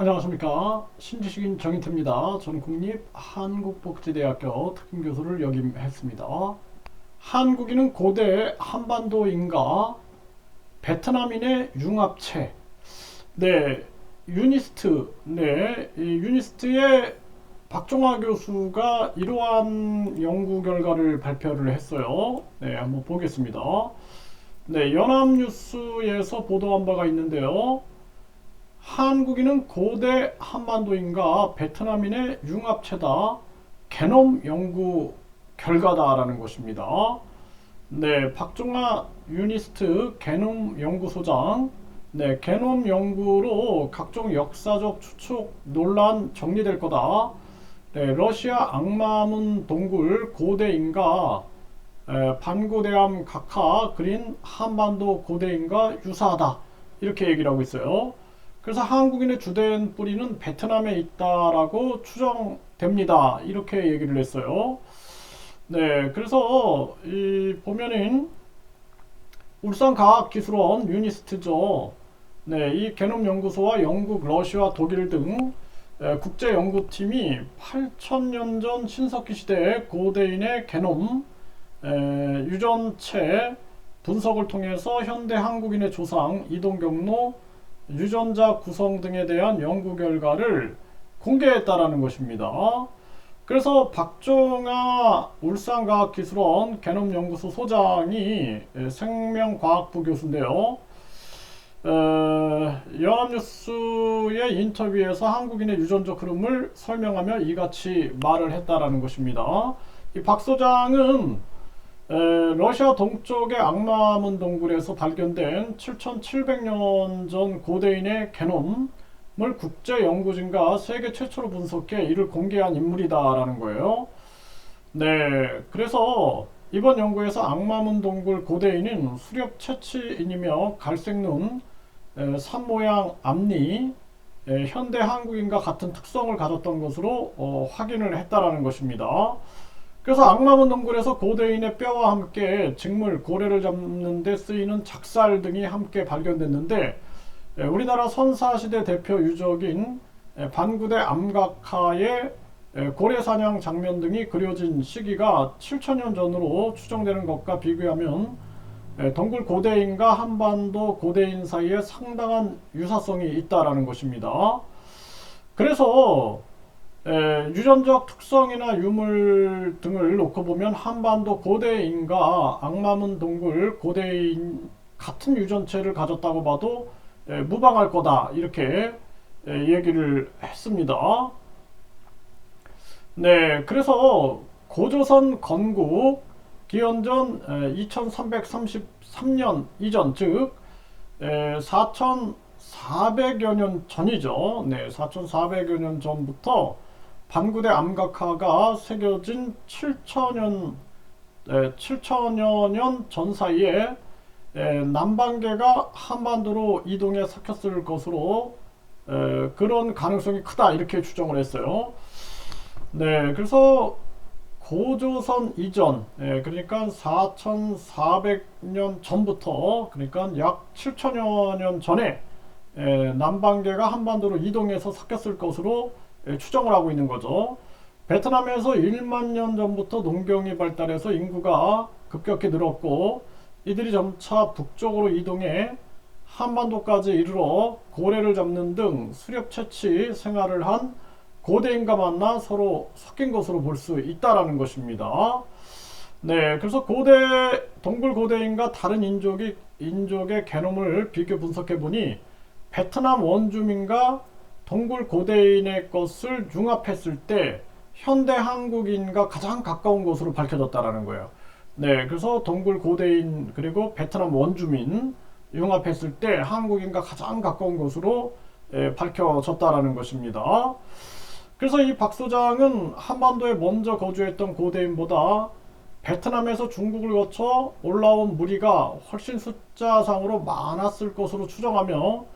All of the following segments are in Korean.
안녕하십니까 신지식인 정인태입니다. 저는 국립한국복지대학교 특임교수를 역임했습니다. 한국인은 고대 한반도 인가 베트남인의 융합체 네 유니스트 네이 유니스트의 박종화 교수가 이러한 연구 결과를 발표를 했어요. 네 한번 보겠습니다. 네 연합뉴스에서 보도한 바가 있는데요. 한국인은 고대 한반도인과 베트남인의 융합체다. 게놈 연구 결과다라는 것입니다. 네, 박종아 유니스트 게놈 연구소장. 네, 게놈 연구로 각종 역사적 추측 논란 정리될 거다. 네, 러시아 악마문 동굴 고대인과 에, 반고대암 각하 그린 한반도 고대인과 유사하다. 이렇게 얘기를 하고 있어요. 그래서 한국인의 주된 뿌리는 베트남에 있다라고 추정됩니다. 이렇게 얘기를 했어요. 네, 그래서 이 보면은 울산과학기술원 유니스트죠. 네, 이 게놈 연구소와 영국, 러시아, 독일 등 국제 연구팀이 8천년 전 신석기 시대 고대인의 에, 유전체 분석을 통해서 현대 한국인의 조상 이동 경로 유전자 구성 등에 대한 연구 결과를 공개했다라는 것입니다. 그래서 박종아 울산과학기술원 게놈연구소 소장이 생명과학부 교수인데요. 어, 연합뉴스의 인터뷰에서 한국인의 유전적 흐름을 설명하며 이같이 말을 했다라는 것입니다. 이 박 소장은 에, 러시아 동쪽의 악마문 동굴에서 발견된 7,700년 전 고대인의 게놈을 국제 연구진과 세계 최초로 분석해 이를 공개한 인물이다라는 거예요. 네, 그래서 이번 연구에서 악마문 동굴 고대인은 수렵 채취인이며 갈색 눈, 에, 산 모양 앞니, 에, 현대 한국인과 같은 특성을 가졌던 것으로 어, 확인을 했다라는 것입니다. 그래서 악마문 동굴에서 고대인의 뼈와 함께 직물 고래를 잡는 데 쓰이는 작살 등이 함께 발견됐는데 예, 우리나라 선사시대 대표 유적인 예, 반구대 암각하의 예, 고래 사냥 장면 등이 그려진 시기가 7천년 전으로 추정되는 것과 비교하면 동굴 고대인과 한반도 고대인 사이에 상당한 유사성이 있다라는 것입니다. 그래서 에, 유전적 특성이나 유물 등을 놓고 보면 한반도 고대인과 악마문 동굴 고대인 같은 유전체를 가졌다고 봐도 에, 무방할 거다 이렇게 에, 얘기를 했습니다. 네, 그래서 고조선 건국 기원전 2333년 이전 즉 4400여 년 전이죠. 네, 4400여 년 전부터 반구대 암각화가 새겨진 7천년 네, 7천여 년 전 사이에 에, 남반계가 한반도로 이동해 섞였을 것으로 에, 그런 가능성이 크다 이렇게 추정을 했어요. 네, 그래서 고조선 이전, 예, 그러니까 4,400년 전부터, 그러니까 약 7천여 년 전에 예, 남반계가 한반도로 이동해서 섞였을 것으로 예, 추정을 하고 있는 거죠. 베트남에서 1만 년 전부터 농경이 발달해서 인구가 급격히 늘었고 이들이 점차 북쪽으로 이동해 한반도까지 이르러 고래를 잡는 등 수렵 채취 생활을 한 고대인과 만나 서로 섞인 것으로 볼 수 있다라는 것입니다. 네, 그래서 고대 동굴 고대인과 다른 인족이 인족의 개놈을 비교 분석해 보니 베트남 원주민과 동굴 고대인의 것을 융합했을 때 현대 한국인과 가장 가까운 것으로 밝혀졌다라는 거예요. 네, 그래서 동굴 고대인 그리고 베트남 원주민 융합했을 때 한국인과 가장 가까운 것으로 예, 밝혀졌다라는 것입니다. 그래서 이 박 소장은 한반도에 먼저 거주했던 고대인보다 베트남에서 중국을 거쳐 올라온 무리가 훨씬 숫자상으로 많았을 것으로 추정하며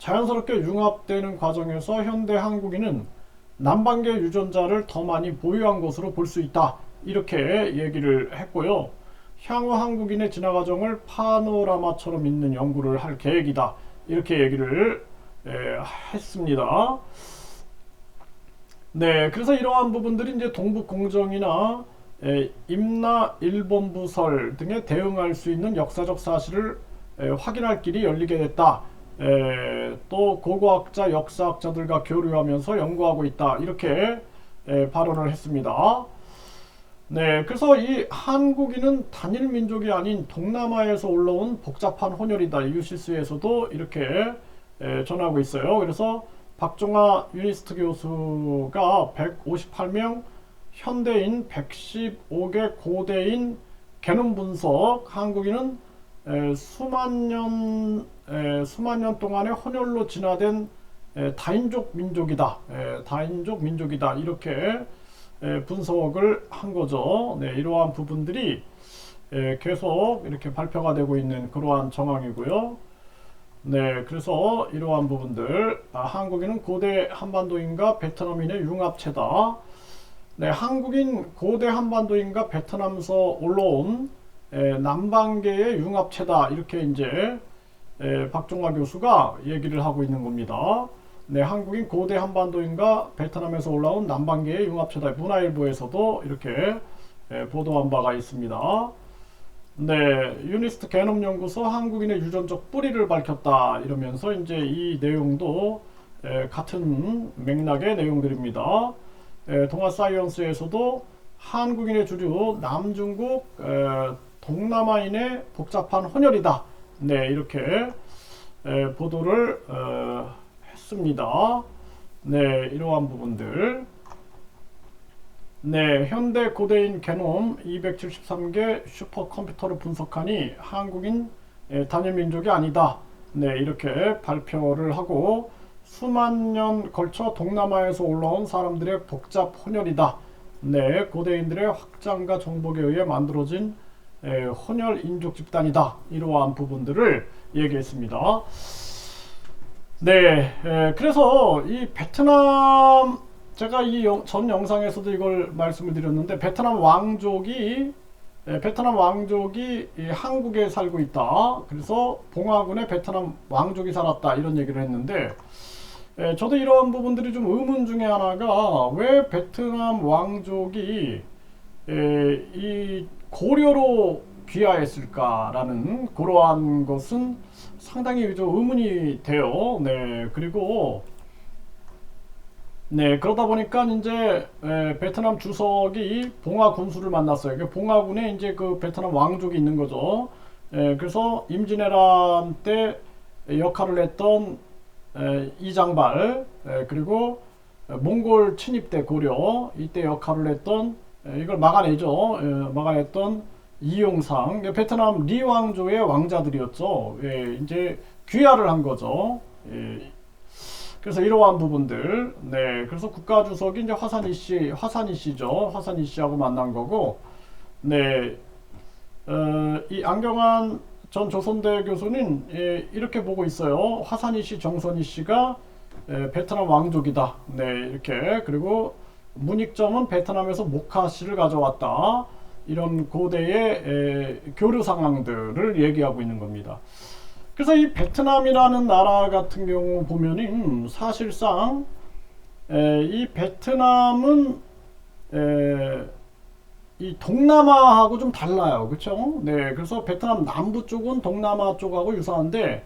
자연스럽게 융합되는 과정에서 현대 한국인은 남반계 유전자를 더 많이 보유한 것으로 볼 수 있다. 이렇게 얘기를 했고요. 향후 한국인의 진화 과정을 파노라마처럼 있는 연구를 할 계획이다. 이렇게 얘기를 에, 했습니다. 네, 그래서 이러한 부분들이 이제 동북 공정이나 에, 임나 일본 부설 등에 대응할 수 있는 역사적 사실을 에, 확인할 길이 열리게 됐다. 에, 또 고고학자, 역사학자들과 교류하면서 연구하고 있다. 이렇게 에, 발언을 했습니다. 네, 그래서 이 한국인은 단일 민족이 아닌 동남아에서 올라온 복잡한 혼혈이다. 유시스에서도 이렇게 에, 전하고 있어요. 그래서 박종화 유니스트 교수가 158명 현대인 115개 고대인 개념 분석 한국인은 에, 수만 년 에, 수만 년 동안의 혼혈로 진화된 에, 다인족 민족이다. 에, 다인족 민족이다. 이렇게 에, 분석을 한 거죠. 네, 이러한 부분들이 에, 계속 이렇게 발표가 되고 있는 그러한 정황이고요. 네, 그래서 이러한 부분들 아, 한국인은 고대 한반도인과 베트남인의 융합체다. 네, 한국인 고대 한반도인과 베트남에서 올라온 에, 남방계의 융합체다. 이렇게 이제 에, 박종화 교수가 얘기를 하고 있는 겁니다. 네, 한국인 고대 한반도인과 베트남에서 올라온 남방계의 융합체다. 문화일보에서도 이렇게 에, 보도한 바가 있습니다. 네, 유니스트 개념 연구소 한국인의 유전적 뿌리를 밝혔다 이러면서 이제 이 내용도 에, 같은 맥락의 내용들입니다. 에, 동아 사이언스에서도 한국인의 주류 남중국 에, 동남아인의 복잡한 혼혈이다. 네, 이렇게 에, 보도를 어, 했습니다. 네, 이러한 부분들. 네, 현대 고대인 게놈 273개 슈퍼컴퓨터로 분석하니 한국인 예, 단일 민족이 아니다. 네, 이렇게 발표를 하고 수만 년 걸쳐 동남아에서 올라온 사람들의 복잡 혼혈이다. 네, 고대인들의 확장과 정복에 의해 만들어진 에, 혼혈 인족 집단이다. 이러한 부분들을 얘기했습니다. 네, 에, 그래서 이 베트남 제가 이 전 영상에서도 이걸 말씀을 드렸는데 베트남 왕족이 예, 베트남 왕족이 한국에 살고 있다. 그래서 봉화군에 베트남 왕족이 살았다 이런 얘기를 했는데 예, 저도 이런 부분들이 좀 의문 중에 하나가 왜 베트남 왕족이 예, 이 고려로 귀화했을까라는 그러한 것은 상당히 좀 의문이 돼요. 네 그리고 네, 그러다 보니까 이제 에, 베트남 주석이 봉화 군수를 만났어요. 그 봉화군에 이제 그 베트남 왕족이 있는 거죠. 에, 그래서 임진왜란 때 역할을 했던 에, 이장발 에, 그리고 몽골 침입 때 고려 이때 역할을 했던 에, 이걸 막아내죠. 에, 막아냈던 이용상 베트남 리 왕조의 왕자들이었죠. 예, 이제 귀화를 한 거죠. 예, 그래서 이러한 부분들, 네, 그래서 국가 주석이 이제 화산이 씨, 화산이 씨죠. 화산이 씨하고 만난 거고, 네, 어, 이 안경환 전 조선대 교수는 예, 이렇게 보고 있어요. 화산이 씨, 정선이 씨가 예, 베트남 왕족이다. 네, 이렇게 그리고 문익점은 베트남에서 모카 씨를 가져왔다. 이런 고대의 에, 교류 상황들을 얘기하고 있는 겁니다. 그래서 이 베트남이라는 나라 같은 경우 보면은 사실상 에, 이 베트남은 에, 이 동남아하고 좀 달라요. 그렇죠? 네. 그래서 베트남 남부 쪽은 동남아 쪽하고 유사한데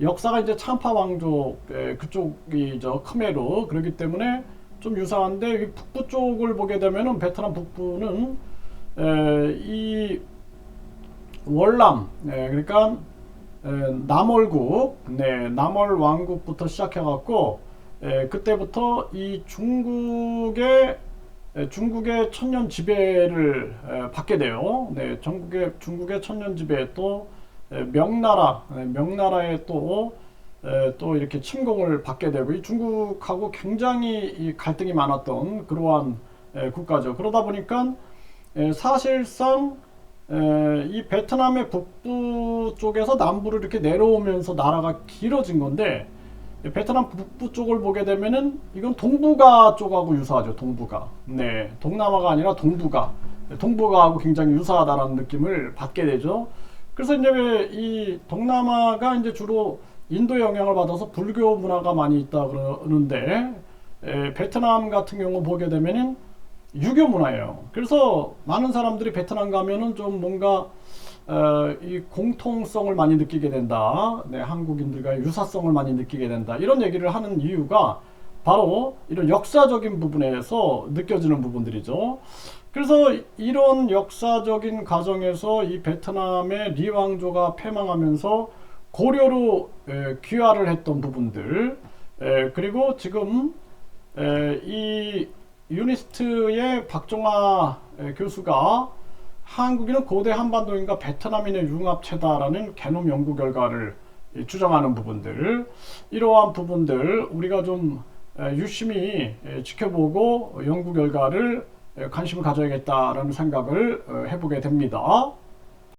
역사가 이제 참파 왕족 에, 그쪽이 저 크메르 그렇기 때문에 좀 유사한데 북부 쪽을 보게 되면은 베트남 북부는 에, 이 월남 네, 그러니까 남월국, 네, 남월 왕국부터 시작해 갖고 에, 그때부터 이 중국의 에, 중국의 천년 지배를 에, 받게 돼요. 네, 전국의 중국의 천년 지배 또 에, 명나라, 에, 명나라에 또 에, 또 이렇게 침공을 받게 되고 이 중국하고 굉장히 이 갈등이 많았던 그러한 에, 국가죠. 그러다 보니까 에, 사실상 에, 이 베트남의 북부 쪽에서 남부를 이렇게 내려오면서 나라가 길어진 건데 베트남 북부 쪽을 보게 되면은 이건 동북아 쪽하고 유사하죠. 동북아. 네, 동남아가 아니라 동북아. 동북아하고 굉장히 유사하다라는 느낌을 받게 되죠. 그래서 이제 이 동남아가 이제 주로 인도 영향을 받아서 불교 문화가 많이 있다 그러는데 에, 베트남 같은 경우 보게 되면은 유교 문화예요. 그래서 많은 사람들이 베트남 가면은 좀 뭔가 어, 이 공통성을 많이 느끼게 된다. 네, 한국인들과의 유사성을 많이 느끼게 된다. 이런 얘기를 하는 이유가 바로 이런 역사적인 부분에서 느껴지는 부분들이죠. 그래서 이런 역사적인 과정에서 이 베트남의 리왕조가 패망하면서 고려로 에, 귀화를 했던 부분들 에, 그리고 지금 에, 이 유니스트의 박종화 에, 교수가 한국인은 고대 한반도인과 베트남인의 융합체다라는 개놈 연구 결과를 이, 주장하는 부분들 이러한 부분들 우리가 좀 에, 유심히 에, 지켜보고 연구 결과를 에, 관심을 가져야겠다라는 생각을 어, 해보게 됩니다.